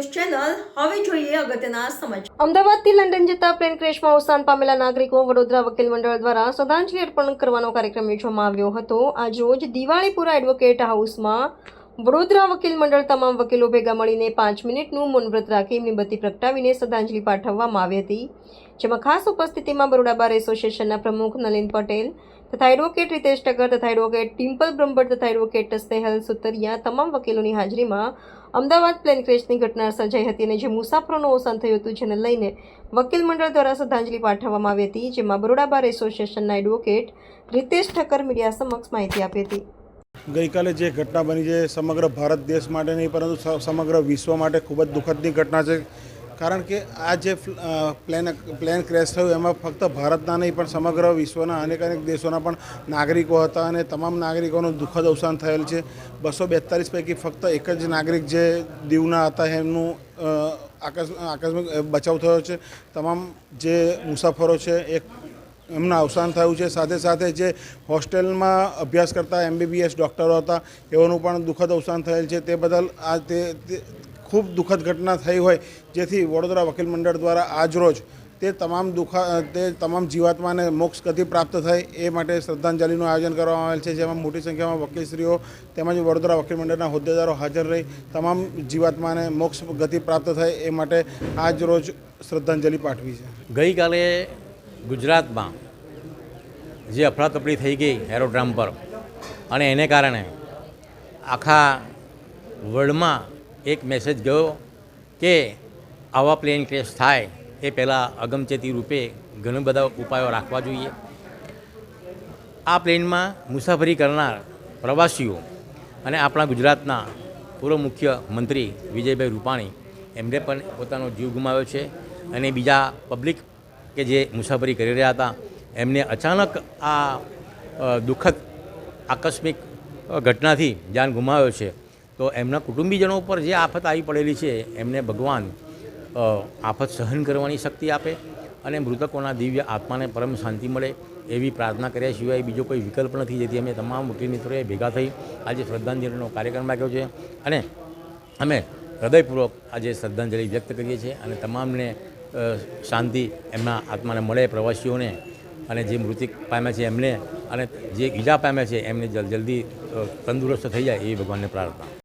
અગત્યના સમાચાર. અમદાવાદથી લંડન જતા પ્લેન ક્રેશમાં અવસાન પામેલા નાગરિકો વડોદરા વકીલ મંડળ દ્વારા શ્રદ્ધાંજલિ અર્પણ કરવાનો કાર્યક્રમ યોજવામાં આવ્યો હતો. આજરોજ દિવાળીપુરા એડવોકેટ હાઉસમાં વડોદરા વકીલ મંડળ તમામ વકીલો ભેગા મળીને પાંચ મિનિટનું મૌનવ્રત રાખી મીણબત્તી પ્રગટાવીને શ્રદ્ધાંજલિ પાઠવવામાં આવી હતી. જેમાં ખાસ ઉપસ્થિતિમાં બરોડા બાર એસોસિએશનના પ્રમુખ નલિન પટેલ તથા એડવોકેટ રિતેશ ટગર તથા એડવોકેટ ટિમ્પલ બ્રહ્મભટ્ટ તથા એડવોકેટ સ્નેહલ સુતરિયા તમામ વકીલોની હાજરીમાં અમદાવાદ પ્લેન ક્રેશની ઘટના સર્જાઈ હતી અને જે મુસાફરોનું અવસાન થયું હતું જેને લઈને વકીલ મંડળ દ્વારા શ્રદ્ધાંજલિ પાઠવવામાં આવી હતી જેમાં બરોડા બાર એસોસિએશનના એડવોકેટ રિતેશ ઠક્કર મીડિયા સમક્ષ માહિતી આપી હતી ગઈકાલે જે ઘટના બની છે, સમગ્ર ભારત દેશ માટે નહીં, પરંતુ સમગ્ર વિશ્વ માટે ખૂબ જ દુઃખદની ઘટના છે. કારણ કે આ જે પ્લેન પ્લેન ક્રેશ થયું, એમાં ફક્ત ભારતના નહીં, પણ સમગ્ર વિશ્વના અનેક અનેક દેશોના પણ નાગરિકો હતા અને તમામ નાગરિકોનું દુઃખદ અવસાન થયેલ છે. બસો બેતાલીસ પૈકી ફક્ત એક જ નાગરિક જે દીવના હતા, એમનું આકસ્મિક બચાવ થયો છે. તમામ જે મુસાફરો છે, એક એમનું અવસાન થયું છે. સાથે સાથે જે હોસ્ટેલમાં અભ્યાસ કરતા એમબીબીએસ ડૉક્ટરો હતા, એઓનું પણ દુઃખદ અવસાન થયેલ છે. તે બદલ આ તે ખૂબ દુઃખદ ઘટના થઈ હોય, જેથી વડોદરા વકીલ મંડળ દ્વારા આજરોજ તે તમામ દુઃખા, તે તમામ જીવાત્માને મોક્ષ ગતિ પ્રાપ્ત થાય એ માટે શ્રદ્ધાંજલિનું આયોજન કરવામાં આવેલ છે, જેમાં મોટી સંખ્યામાં વકીલશ્રીઓ તેમજ વડોદરા વકીલ મંડળના હોદ્દેદારો હાજર રહી તમામ જીવાત્માને મોક્ષ ગતિ પ્રાપ્ત થાય એ માટે આજ રોજ શ્રદ્ધાંજલિ પાઠવી છે. ગઈકાલે ગુજરાતમાં જે અફરાતફરી થઈ ગઈ એરોડ્રામ પર, અને એને કારણે આખા વર્લ્ડમાં એક મેસેજ ગયો કે આવા પ્લેન ક્રેશ થાય એ પહેલાં અગમચેતી રૂપે ઘણા બધા ઉપાયો રાખવા જોઈએ. આ પ્લેનમાં મુસાફરી કરનાર પ્રવાસીઓ અને આપણા ગુજરાતના પૂર્વ મુખ્યમંત્રી વિજયભાઈ રૂપાણી એમણે પણ પોતાનો જીવ ગુમાવ્યો છે અને બીજા પબ્લિક કે જે મુસાફરી કરી રહ્યા હતા, એમને અચાનક આ દુઃખદ, આકસ્મિક ઘટનાથી જાન ગુમાવ્યો છે. તો એમના કુટુંબીજનો ઉપર જે આફત આવી પડેલી છે, એમને ભગવાન આફત સહન કરવાની શક્તિ આપે અને મૃતકોના દિવ્ય આત્માને પરમ શાંતિ મળે એવી પ્રાર્થના કર્યા સિવાય બીજો કોઈ વિકલ્પ નથી. જેથી અમે તમામ વકીલ મિત્રોએ ભેગા થઈ આજે શ્રદ્ધાંજલિનો કાર્યક્રમ રાખ્યો છે અને અમે હૃદયપૂર્વક આજે શ્રદ્ધાંજલિ વ્યક્ત કરીએ છીએ અને તમામને શાંતિ એમના આત્માને મળે પ્રવાસીઓને અને જે મૃતિક પામ્યા છે એમને અને જે ઈજા પામ્યા છે એમને જલ જલ્દી તંદુરસ્ત થઈ જાય એવી ભગવાનને પ્રાર્થના.